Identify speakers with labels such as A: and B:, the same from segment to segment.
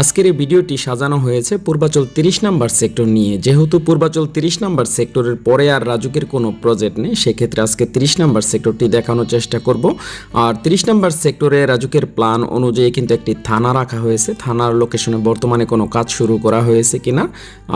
A: আজকের এই ভিডিওটি সাজানো হয়েছে পূর্বাচল তিরিশ নাম্বার সেক্টর নিয়ে। যেহেতু পূর্বাচল তিরিশ নাম্বার সেক্টরের পরে আর রাজুকের কোনো প্রজেক্ট নেই, সেক্ষেত্রে আজকে তিরিশ নাম্বার সেক্টরটি দেখানোর চেষ্টা করব। আর তিরিশ নাম্বার সেক্টরে রাজুকের প্ল্যান অনুযায়ী কিন্তু একটি থানা রাখা হয়েছে। থানার লোকেশনে বর্তমানে কোনো কাজ শুরু করা হয়েছে কিনা,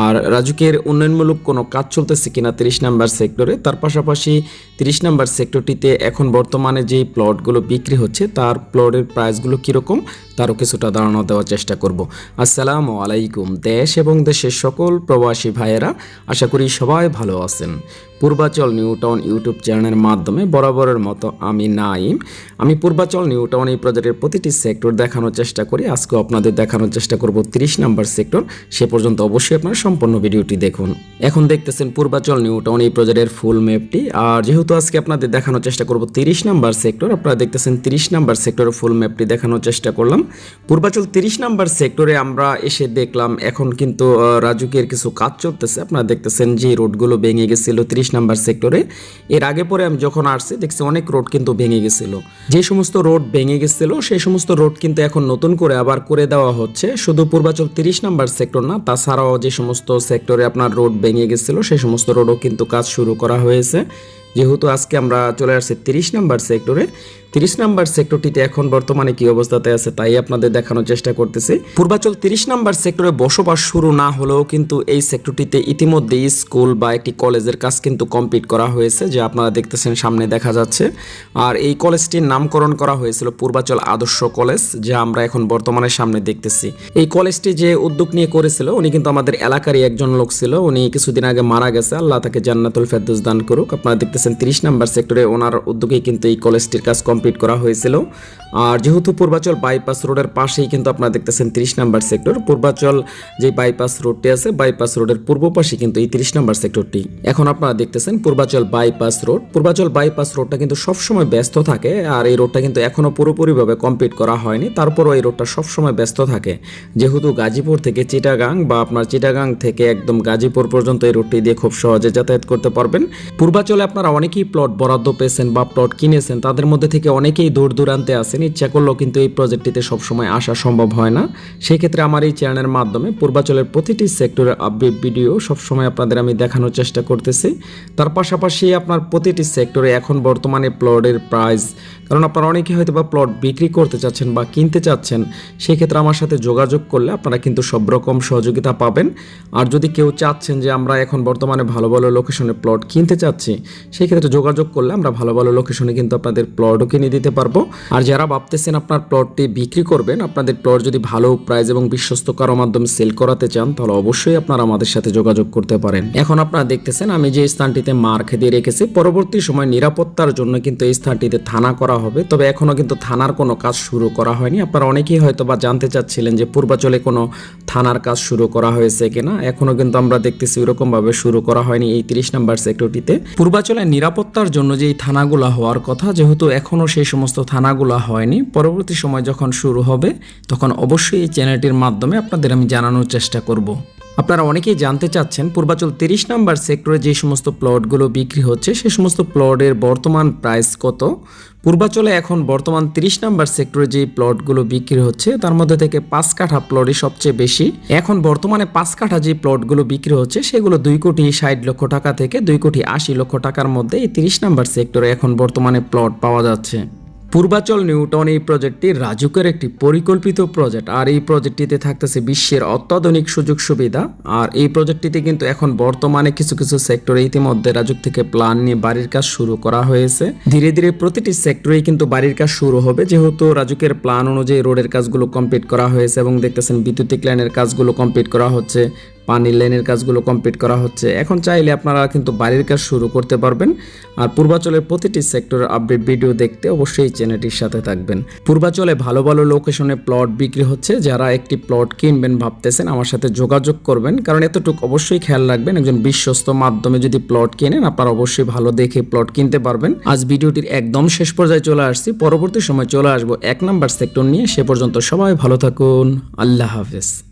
A: আর রাজুকের উন্নয়নমূলক কোনো কাজ চলতেছে কিনা তিরিশ নাম্বার সেক্টরে, তার পাশাপাশি তিরিশ নাম্বার সেক্টরটিতে এখন বর্তমানে যেই প্লটগুলো বিক্রি হচ্ছে, তার প্লটের প্রাইসগুলো কীরকম তারও কিছুটা ধারণা দেওয়ার চেষ্টা করব। আসসালামু আলাইকুম, দেশ এবং দেশের সকল প্রবাসী ভাইয়েরা, আশা করি সবাই ভালো আছেন। পূর্বাচল নিউটাউন ইউটিউব চ্যানেলের মাধ্যমে বরাবরের মতো আমি নাইম। আমি পূর্বাচল নিউটাউন এই প্রজেক্টের প্রতিটি সেক্টর দেখানোর চেষ্টা করি। আজকে আপনাদের দেখানোর চেষ্টা করব তিরিশ নাম্বার সেক্টর। সে পর্যন্ত অবশ্যই আপনারা সম্পূর্ণ ভিডিওটি দেখুন। এখন দেখতেছেন পূর্বাচল নিউটাউন এই প্রজেক্টের ফুল ম্যাপটি। আর যেহেতু আজকে আপনাদের দেখানোর চেষ্টা করব তিরিশ নাম্বার সেক্টর, আপনারা দেখতেছেন তিরিশ নাম্বার সেক্টরের ফুল ম্যাপটি দেখানোর চেষ্টা করলাম। পূর্বাচল তিরিশ নাম্বার সেক্টরে আমরা এসে দেখলাম, এখন কিন্তু রাজুকের কিছু কাজ চলতেছে। আপনারা দেখতেছেন যে রোডগুলো ভেঙে গেছিল তিরিশ নাম্বার সেক্টরে। এর আগে পরে আমি যখন আসছি, দেখছি অনেক রোড কিন্তু ভেঙে গেছিল। যে সমস্ত রোড ভেঙে গেছিল, সেই সমস্ত রোড কিন্তু এখন নতুন করে আবার করে দেওয়া হচ্ছে। শুধু পূর্বাচল তিরিশ নাম্বার সেক্টর না, তাছাড়াও যে সমস্ত সেক্টরে আপনার রোড ভেঙে গেছিল, সেই সমস্ত রোডও কিন্তু কাজ শুরু করা হয়েছে। যেহেতু আজকে আমরা চলে আসছি তিরিশ নাম্বার সেক্টরে তিরিশ নাম্বার সেক্টরটিতে এখন বর্তমানে কি অবস্থাতে আছে তাই আপনাদের দেখানোর চেষ্টা করতেছি। পূর্বাচল তিরিশ নাম্বার সেক্টরে বসবাস শুরু না হলেও কিন্তু এই সেক্টরটিতে ইতিমধ্যে স্কুল বা একটি কলেজের কাজ কিন্তু কমপ্লিট করা হয়েছে, যা আপনারা দেখতেছেন সামনে দেখা যাচ্ছে। আর এই কলেজটির নামকরণ করা হয়েছিল পূর্বাচল আদর্শ কলেজ, যা আমরা এখন বর্তমানে সামনে দেখতেছি। এই কলেজটি যে উদ্যোগ নিয়ে করেছিল, উনি কিন্তু আমাদের এলাকারই একজন লোক ছিল। উনি কিছুদিন আগে মারা গেছে। আল্লাহ তাকে জান্নাতুল ফেরদৌস দান করুক। আপনারা দেখতেছেন তিরিশ নাম্বার সেক্টরে ওনার উদ্যোগেই কিন্তু এই কলেজটির কাজ কমপ্লিট করা হয়েছিল। আর যেহেতু পূর্বাচল বাইপাস রোডের পাশেই কিন্তু আপনারা দেখতেছেন তিরিশ নাম্বার সেক্টর পূর্বাচল যে বাইপাস রোডটি আছে বাইপাস রোডের পূর্ব পাশে কিন্তু এই তিরিশ নাম্বার সেক্টরটি এখন আপনারা দেখতেছেন Purbachal bypass road Purbachal bypass রোডটা কিন্তু সবসময় ব্যস্ত থাকে আর এই রোডটা কিন্তু এখনও পুরোপুরিভাবে কমপ্লিট করা হয়নি। তারপরও এই রোডটা সবসময় ব্যস্ত থাকে। যেহেতু গাজীপুর থেকে চিটাগাং বা আপনার চিটাগাং থেকে একদম গাজীপুর পর্যন্ত এই রোডটি দিয়ে খুব সহজে যাতায়াত করতে পারবেন। পূর্বাচলে আপনারা অনেকেই প্লট বরাদ্দ পেয়েছেন বা প্লট কিনেছেন, তাদের মধ্যে থেকে অনেকেই দূর দূরান্তে আছেন, ইচ্ছা করলেও কিন্তু এই প্রজেক্টটিতে সবসময় আসা সম্ভব হয় না। সেই ক্ষেত্রে আমার এই চ্যানেলের মাধ্যমে পূর্বাচলের প্রতিটি সেক্টরের আপডেট ভিডিও সবসময় আপনাদের আমি দেখানোর চেষ্টা করতেছি। তার পাশাপাশি আপনার প্রতিটি সেক্টরে এখন বর্তমানে প্লটের প্রাইস কারণ আপনারা অনেকে হয়তো বা প্লট বিক্রি করতে চাচ্ছেন বা কিনতে চাচ্ছেন, সেক্ষেত্রে আমার সাথে যোগাযোগ করলে আপনারা কিন্তু সব রকম সহযোগিতা পাবেন। আর যদি কেউ চাচ্ছেন যে আমরা এখন বর্তমানে ভালো ভালো লোকেশনে প্লট কিনতে চাচ্ছি সেই ক্ষেত্রে যোগাযোগ করলে আমরা ভালো ভালো লোকেশনে কিন্তু আপনাদের প্লটও কিনে দিতে পারব। আর যারা ভাবতেছেন আপনার প্লটটি বিক্রি করবেন, আপনাদের প্লট যদি ভালো প্রাইস এবং বিশ্বস্ত কারও মাধ্যমে সেল করাতে চান, তাহলে অবশ্যই আপনারা আমাদের সাথে যোগাযোগ করতে পারেন। এখন আপনারা দেখতেছেন, আমি যে স্থানটিতে মার্ক দিয়ে রেখেছি, পরবর্তী সময় নিরাপত্তার জন্য কিন্তু এই স্থানটিতে থানা করা হবে। তবে এখনও কিন্তু থানার কোনো কাজ শুরু করা হয়নি। আপনারা অনেকেই হয়তো বা জানতে চাচ্ছিলেন যে পূর্বাচলে কোনো থানার কাজ শুরু করা হয়েছে কিনা। এখনও কিন্তু আমরা দেখতেছি ওরকম ভাবে শুরু করা হয়নি এই তিরিশ নাম্বার সেক্টরটিতে পূর্বাচলে নিরাপত্তার জন্য যে এই থানাগুলো হওয়ার কথা, যেহেতু এখনও সেই সমস্ত থানাগুলো হয়নি। পরবর্তী সময় যখন শুরু হবে, তখন অবশ্যই এই চ্যানেলটির মাধ্যমে আপনাদের আমি জানানোর চেষ্টা করব। আপনারা অনেকেই জানতে চাচ্ছেন, পূর্বাচল তিরিশ নাম্বার সেক্টরে যে সমস্ত প্লটগুলো বিক্রি হচ্ছে, সে সমস্ত প্লটের বর্তমান প্রাইস কত? পূর্বাচলে এখন বর্তমান তিরিশ নাম্বার সেক্টরে যে প্লটগুলো বিক্রি হচ্ছে, তার মধ্যে থেকে পাঁচ কাঠা প্লটই সবচেয়ে বেশি। এখন বর্তমানে পাঁচ কাঠা যে প্লটগুলো বিক্রি হচ্ছে, সেগুলো দুই কোটি ষাট লক্ষ টাকা থেকে দুই কোটি আশি লক্ষ টাকার মধ্যে এই তিরিশ নাম্বার সেক্টরে এখন বর্তমানে প্লট পাওয়া যাচ্ছে। পূর্বাচল নিউটন এই প্রজেক্টটি রাজুকের একটি পরিকল্পিত প্রজেক্ট। আর এই প্রজেক্টটিতে থাকতেছে বিশ্বের অত্যাধুনিক সুযোগ সুবিধা। আর এই প্রজেক্টটিতে কিন্তু এখন বর্তমানে কিছু কিছু সেক্টরে ইতিমধ্যে রাজুক থেকে প্ল্যান নিয়ে বাড়ির কাজ শুরু করা হয়েছে। ধীরে ধীরে প্রতিটি সেক্টরেই কিন্তু বাড়ির কাজ শুরু হবে। যেহেতু রাজুকের প্ল্যান অনুযায়ী রোডের কাজগুলো কমপ্লিট করা হয়েছে এবং দেখতেছেন বিদ্যুতিক লাইনের কাজগুলো কমপ্লিট করা হচ্ছে। পানির লাইনের কাজগুলো কমপ্লিট করা হচ্ছে। এখন চাইলে আপনারা কিন্তু বাড়ির কাজ শুরু করতে পারবেন। আর পূর্বাচলের প্রতিটি সেক্টরের আপডেট ভিডিও দেখতে অবশ্যই চ্যানেলটির সাথে থাকবেন। পূর্বাচলে ভালো ভালো লোকেশনে প্লট বিক্রি হচ্ছে। যারা একটি প্লট কিনবেন ভাবতেছেন, আমার সাথে যোগাযোগ করবেন। কারণ এতটুকু অবশ্যই খেয়াল রাখবেন, একজন বিশ্বস্ত মাধ্যমে যদি প্লট কেনেন, আপনারা অবশ্যই ভালো দেখে প্লট কিনতে পারবেন। আজ ভিডিওটির একদম শেষ পর্যায়ে চলে আসছি। পরবর্তী সময় চলে আসব এক নাম্বার সেক্টর নিয়ে। সে পর্যন্ত সবাই ভালো থাকুন। আল্লাহ হাফেজ।